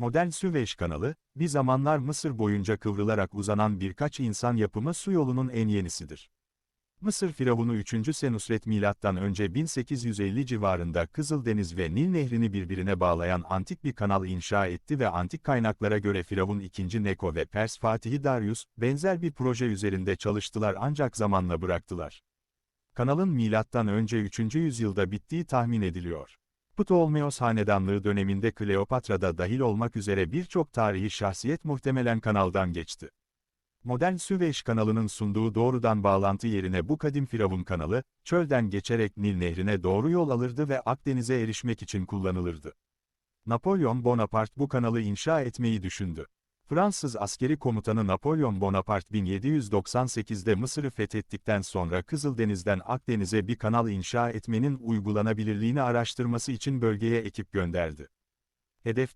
Modern Süveyş kanalı, bir zamanlar Mısır boyunca kıvrılarak uzanan birkaç insan yapımı su yolunun en yenisidir. Mısır Firavunu 3. Senusret milattan önce 1850 civarında Kızıldeniz ve Nil Nehri'ni birbirine bağlayan antik bir kanal inşa etti ve antik kaynaklara göre Firavun II. Neko ve Pers Fatihi Darius, benzer bir proje üzerinde çalıştılar ancak zamanla bıraktılar. Kanalın milattan önce 3. yüzyılda bittiği tahmin ediliyor. Ptolemaios hanedanlığı döneminde Kleopatra da dahil olmak üzere birçok tarihi şahsiyet muhtemelen kanaldan geçti. Modern Süveyş kanalının sunduğu doğrudan bağlantı yerine bu kadim Firavun kanalı, çölden geçerek Nil nehrine doğru yol alırdı ve Akdeniz'e erişmek için kullanılırdı. Napolyon Bonaparte bu kanalı inşa etmeyi düşündü. Fransız askeri komutanı Napolyon Bonaparte 1798'de Mısır'ı fethettikten sonra Kızıldeniz'den Akdeniz'e bir kanal inşa etmenin uygulanabilirliğini araştırması için bölgeye ekip gönderdi. Hedefte